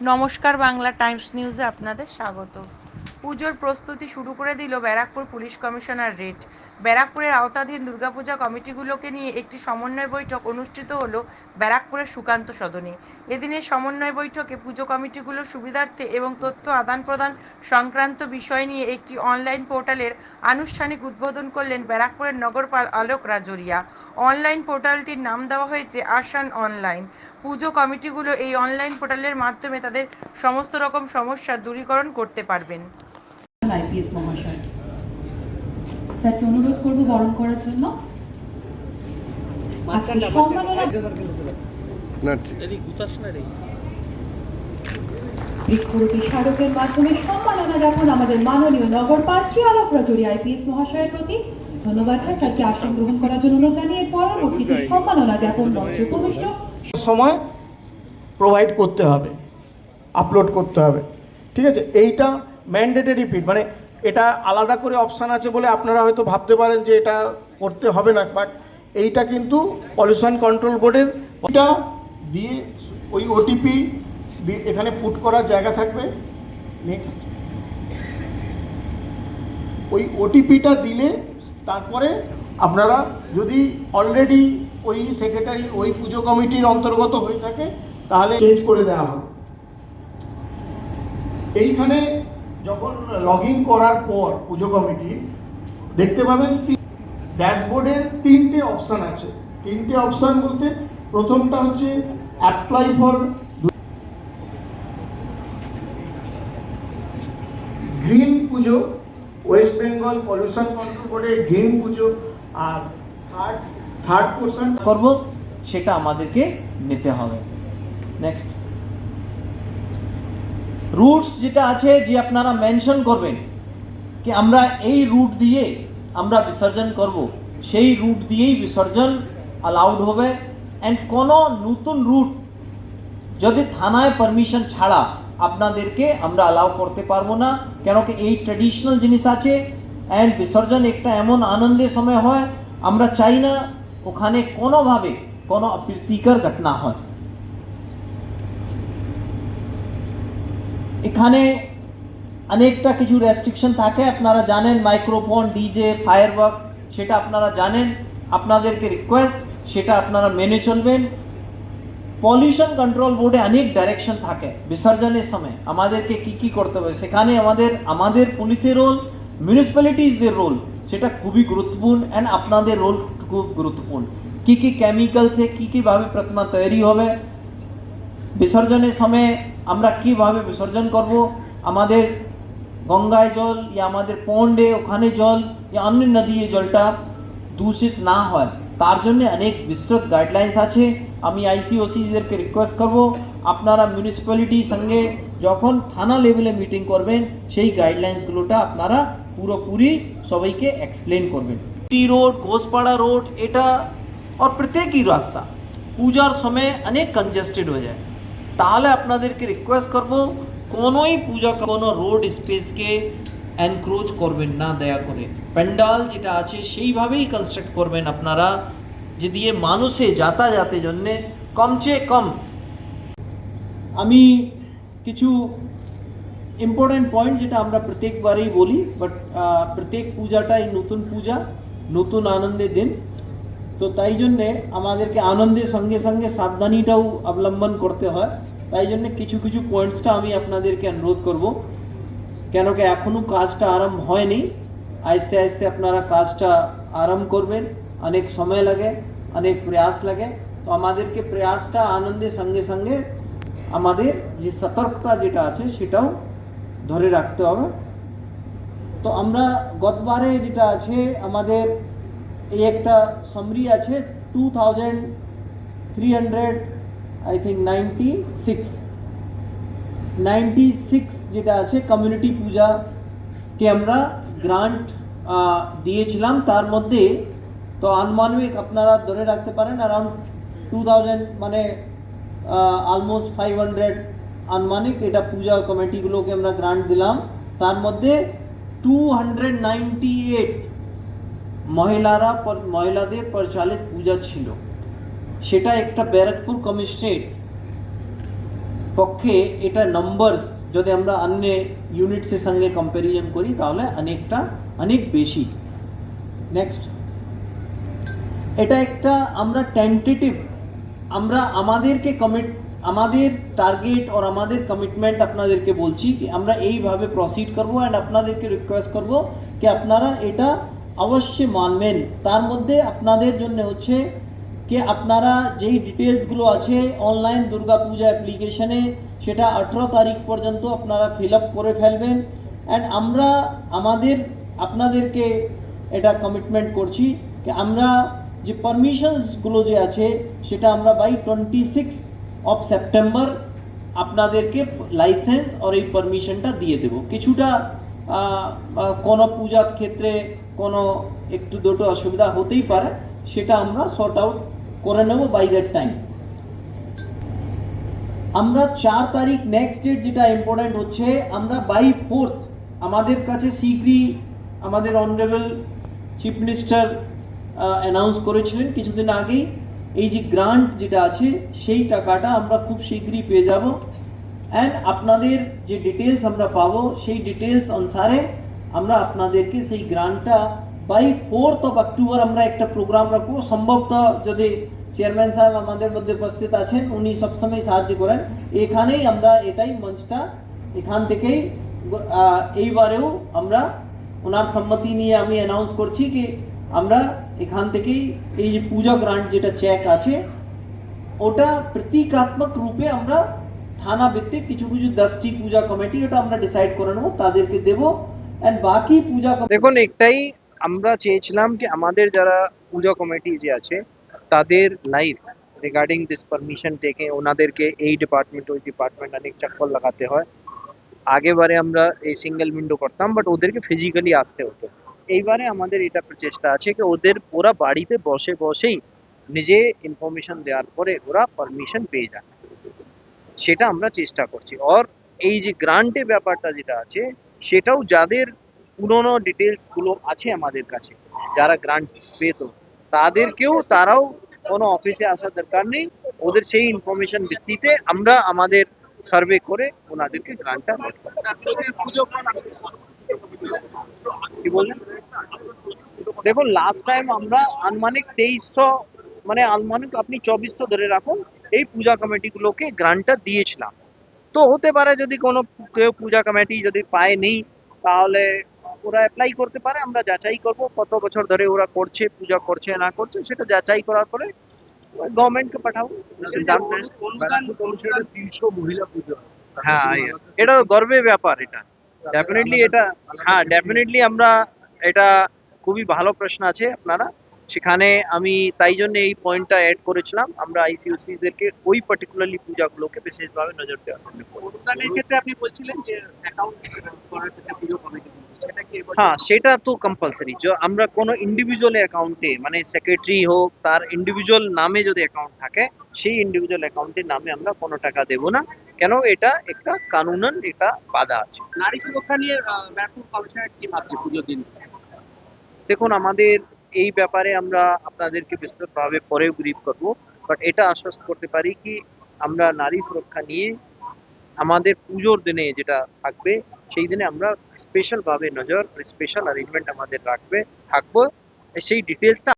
নমস্কার বাংলা টাইমস নিউজে আপনাদের স্বাগত। পুজোর প্রস্তুতি শুরু করে দিল ব্যারাকপুর পুলিশ কমিশনার রেড ব্যারাকপুরের আওতাধীন দুর্গাপূজা কমিটিগুলোকে নিয়ে একটি সমন্বয় বৈঠক অনুষ্ঠিত হল ব্যারাকপুরের সুকান্ত সদনে। এদিনের সমন্বয় বৈঠকে পুজো কমিটিগুলোর সুবিধার্থে এবং তথ্য আদান প্রদান সংক্রান্ত বিষয় নিয়ে একটি অনলাইন পোর্টালের আনুষ্ঠানিক উদ্বোধন করলেন ব্যারাকপুরের নগরপাল আলোক রাজরিয়া। অনলাইন পোর্টালটির নাম দেওয়া হয়েছে আসান অনলাইন। পুজো কমিটিগুলো এই অনলাইন পোর্টালের মাধ্যমে তাদের সমস্ত রকম সমস্যার দূরীকরণ করতে পারবেন। আইপিএস মহাশয়। স্যারকে অনুরোধ করব বরণ করার জন্য। বৃক্ষরোপী স্মারকের মাধ্যমে সম্মাননা জ্ঞাপন আমাদের মাননীয় আলোক রাজুরি আইপিএস মহাশয়ের প্রতি। ধন্যবাদ স্যার স্যারকে আসন গ্রহণ করার জন্য জানিয়ে পরবর্তীতে সম্মাননা জ্ঞাপন মঞ্চে উপবিষ্ট। সময় প্রোভাইড করতে হবে আপলোড করতে হবে। ঠিক আছে এইটা ম্যান্ডেটরি ফিট মানে এটা আলাদা করে অপশান আছে বলে আপনারা হয়তো ভাবতে পারেন যে এটা করতে হবে না বাট এইটা কিন্তু পলিউশন কন্ট্রোল বোর্ডের ওটা দিয়ে ওই ওটিপি এখানে পুট করার জায়গা থাকবে। নেক্সট ওই ওটিপিটা দিলে তারপরে আপনারা যদি অলরেডি ওই সেক্রেটারি ওই পুজো কমিটির অন্তর্গত হয়ে থাকে, তাহলে চেঞ্জ করে দেওয়া হবে। এইখানে যখন লগ করার পর পুজো কমিটি, দেখতে পাবেন ড্যাশবোর্ডের তিনটে অপশান আছে। তিনটে অপশান বলতে প্রথমটা হচ্ছে apply for green Puja West Bengal pollution control বোর্ডের গ্রিন পুজো, আর থার্ড থার্ড পোর্শন করব, সেটা আমাদেরকে নিতে হবে। নেক্সট রুটস যেটা আছে যে আপনারা মেনশন করবেন কি আমরা এই রুট দিয়ে আমরা বিসর্জন করব, সেই রুট দিয়েই বিসর্জন অ্যালাউড হবে। অ্যান্ড কোনো নতুন রুট যদি থানায় পারমিশন ছাড়া আপনাদেরকে আমরা অ্যালাউ করতে পারব না, কেন কি এই ট্র্যাডিশনাল জিনিস আছে। অ্যান্ড বিসর্জন একটা এমন আনন্দের সময় হয়, আমরা চাই না ওখানে কোনোভাবে কোনো অপ্রীতিকর ঘটনা হয়। এখানে অনেকটা কিছু রেস্ট্রিকশন থাকে, আপনারা জানেন মাইক্রোফোন ডিজে ফায়ারওয়ার্কস সেটা আপনারা জানেন, আপনাদেরকে রিকোয়েস্ট সেটা আপনারা মেনে চলবেন। পলিউশন কন্ট্রোল বোর্ডে অনেক ডাইরেকশন থাকে, বিসর্জনের সময়। আমাদেরকে কি কি করতে হবে? সেখানে আমাদের আমাদের পুলিশের রোল মিউনিসিপ্যালিটিজদের রোল সেটা খুবই গুরুত্বপূর্ণ অ্যান্ড আপনাদের রোল খুব গুরুত্বপূর্ণ। কি কি কেমিক্যালসে কী কীভাবে প্রতিমা তৈরি হবে? বিসর্জনের সময় আমরা কীভাবে বিসর্জন করব? আমাদের গঙ্গায় জল ইয়া আমাদের পন্ডে ওখানে জল ইয়া অন্য নদী জলটা দূষিত না হয়। তার জন্য অনেক বিস্তৃত গাইডলাইন্স আছে। আমি আইসিওসিদেরকে রিকোয়েস্ট করব, আপনারা মিউনিসিপ্যালিটির সঙ্গে যখন থানা লেভেলে মিটিং করবেন, সেই গাইডলাইন্সগুলোটা আপনারা পুরোপুরি সবাইকে এক্সপ্লেন করবেন। টি রোড, ঘোষপাড়া রোড, এটা আর প্রত্যেকই রাস্তা। পূজার সময় অনেক কনজেস্টেড হয়ে যায়। তাহলে আপনাদেরকে রিকোয়েস্ট করব, কোনোই পূজা কোনো রোড স্পেসকে এনক্রোচ করবেন না, দয়া করে। প্যান্ডাল যেটা আছে, সেইভাবেই কনস্ট্রাক্ট করবেন আপনারা, যে দিয়ে মানুষে যাতায়াতের জন্যে কমচে কম। আমি কিছু ইম্পর্টেন্ট পয়েন্ট যেটা আমরা প্রত্যেকবারেই বলি বাট প্রত্যেক পূজাটাই নতুন পূজা, নতুন আনন্দের দিন। তো তাই জন্যে আমাদেরকে আনন্দের সঙ্গে সঙ্গে সাবধানীটাও অবলম্বন করতে হয়। তাই জন্য কিছু কিছু পয়েন্টসটা আমি আপনাদেরকে অনুরোধ করব। কেন কি এখনও কাজটা আরম্ভ হয়নি। আস্তে আস্তে আপনারা কাজটা আরম্ভ করবেন। অনেক সময় লাগে, অনেক প্রয়াস লাগে। তো আমাদেরকে প্রয়াসটা আনন্দের সঙ্গে সঙ্গে আমাদের যে সতর্কতা যেটা আছে সেটাও ধরে রাখতে হবে। তো আমরা গতবারে যেটা আছে, আমাদের এই একটা সামরি আছে two thousand three hundred I think ninety six ninety six যেটা আছে কমিউনিটি পূজাকে আমরা গ্রান্ট দিয়েছিলাম তার মধ্যে তো আনুমানিক আপনারা ধরে রাখতে পারেন অ্যারাউন্ড টু থাউজেন্ড মানে অলমোস্ট ফাইভ হান্ড্রেড আনুমানিক এটা পূজা কমিটিগুলোকে আমরা গ্রান্ট দিলাম তার মধ্যে টু হান্ড্রেড নাইনটি এইট মহিলারা পর- মহিলাদের পরিচালিত পূজা ছিল। সেটা একটা ব্যারাকপুর কমিশনারেট পক্ষে এটা নাম্বারস যদি আমরা অন্য ইউনিটসের সঙ্গে কম্প্যারিজন করি, তাহলে অনেকটা, অনেক বেশি। নেক্সট এটা একটা আমরা টেন্টেটিভ আমরা আমাদেরকে কমিট আমাদের টার্গেট আর আমাদের কমিটমেন্ট আপনাদেরকে বলছি কি আমরা এইভাবে প্রসিড করব অ্যান্ড আপনাদেরকে রিকোয়েস্ট করব কি আপনারা এটা অবশ্যই মানবেন। তার মধ্যে আপনাদের জন্য হচ্ছে কি আপনারা যেই ডিটেলসগুলো আছে অনলাইন দুর্গাপূজা অ্যাপ্লিকেশনে সেটা আঠেরো তারিখ পর্যন্ত আপনারা ফিল আপ করে ফেলবেন। অ্যান্ড আমরা আমাদের, আপনাদেরকে এটা কমিটমেন্ট করছি কি আমরা যে পারমিশনসগুলো যে আছে, সেটা আমরা by twenty six of September আপনাদেরকে লাইসেন্স আর এই পারমিশনটা দিয়ে দেব। কিছুটা কোনো পূজার ক্ষেত্রে কোনো একটু দুটো অসুবিধা হতেই পারে, সেটা আমরা সর্ট আউট করে নেব বাই দ্যাট টাইম আমরা চার তারিখ নেক্সট ডেট যেটা ইম্পর্ট্যান্ট হচ্ছে, আমরা বাই ফোর্থ আমাদের কাছে শীঘ্রই আমাদের অনারেবল চিফ মিনিস্টার অ্যানাউন্স করেছিলেন কিছুদিন আগেই। এই যে গ্রান্ট যেটা আছে, সেই টাকাটা আমরা খুব শীঘ্রই পেয়ে যাব। অ্যান্ড আপনাদের যে ডিটেলস আমরা পাবো, সেই ডিটেলস অনুসারে আমরা আপনাদেরকে সেই গ্রান্টটা বাই ফোর্থ অফ অক্টোবর আমরা একটা প্রোগ্রাম রাখব। সম্ভবত যদি চেয়ারম্যান সাহেব আমাদের মধ্যে উপস্থিত আছেন উনি সবসময় সাহায্য করেন। এখানেই আমরা এটাই মঞ্চটা এখান থেকেই আহ, এইবারেও আমরা ওনার সম্মতি নিয়ে আমি অ্যানাউন্স করছি কি আমরা এখান থেকেই এই যে পূজা গ্রান্ট যেটা চেক আছে ওটা প্রতীকাত্মক রূপে আমরা থানা ভিত্তিক কিছু কিছু দশটি পূজা কমিটি ওটা আমরা ডিসাইড করে নেব। তাদেরকে দেবো। দেখুন, একটাই আমরা চেয়েছিলাম কি আমাদের যারা পূজা কমিটি যে আছে, তাদের লাইফ রিগার্ডিং দিস পারমিশন টেকে ওনাদেরকে এই ডিপার্টমেন্ট ওই ডিপার্টমেন্ট অনেক চক্কর লাগাতে হয়। আগেবারে আমরা এই সিঙ্গেল উইন্ডো করতাম বাট ওদেরকে ফিজিক্যালি আসতে হতো। এইবারে আমাদের এটা প্রচেষ্টা আছে কি ওদের পুরা বাড়িতে বসে বসেই নিজে ইনফরমেশন দেওয়ার পরে ওরা পারমিশন পেয়ে যায়। সেটা আমরা চেষ্টা করছি। আর এই যে গ্রান্টে ব্যাপারটা যেটা আছে সেটাও যাদের পুরোনো ডিটেলসগুলো আছে আমাদের কাছে, যারা গ্রান্ট পেত, তাদেরকেও তারাও কোনো অফিসে আসার দরকার নেই। ওদের সেই ইনফরমেশন ভিত্তিতে আমরা আমাদের সার্ভে করে ওনাদেরকে গ্রান্টটা কি বললেন? দেখুন লাস্ট টাইম আমরা আনুমানিক তেইশশো মানে আনুমানিক আপনি চব্বিশশো ধরে রাখুন, এই পূজা কমিটিগুলোকে গ্রান্টটা দিয়েছিলাম। তো হতে পারে যদি কোনো কেউ পূজা কমিটি যদি পায়নি তাহলে ওরা অ্যাপ্লাই করতে পারে আমরা যাচাই করব কত বছর ধরে ওরা করছে পূজা করছে না করছে সেটা যাচাই করার পরে গভর্নমেন্টকে পাঠাবো। সিদ্ধান্ত তিনশো মহিলা পুজো হ্যাঁ। এটা গর্বের ব্যাপার এটা। ডেফিনেটলি এটা হ্যাঁ ডেফিনেটলি আমরা এটা খুবই ভালো প্রশ্ন আছে আপনারা। সেখানে আমি তাই জন্য এই পয়েন্টটা অ্যাড করেছিলাম। আমরা আইসিউসি দেরকে ওই পার্টিকুলারলি পূজাগুলোকে বিশেষভাবে নজর দেওয়ার জন্য বলব। অনুদানের ক্ষেত্রে আপনি বলছিলেন যে অ্যাকাউন্ট করার ক্ষেত্রে হ্যাঁ সেটা তো কম্পালসারি আমরা কোনো ইন্ডিভিজুয়াল অ্যাকাউন্টে মানে সেক্রেটারি হোক তার ইন্ডিভিজুয়াল নামে যদি অ্যাকাউন্ট থাকে সেই ইন্ডিভিজুয়াল অ্যাকাউন্টের নামে আমরা কোনো টাকা দেব না। কেন? এটা একটা কানুনন এটা বাধা আছে। নারী সুরক্ষা নিয়ে ব্যাপক কমিশনের কি ভাবছে পুজোর দিন? দেখুন আমাদের এই ব্যাপারে আমরা আপনাদেরকে বিস্তৃতভাবে পরে ব্রিফ করব বাট এটা আশ্বস্ত করতে পারি কি আমরা নারী সুরক্ষা নিয়ে আমাদের পুজোর দিনে যেটা থাকবে, সেই দিনে আমরা স্পেশাল ভাবে নজর স্পেশাল অ্যারেঞ্জমেন্ট আমাদের রাখবে, থাকব, সেই ডিটেলসটা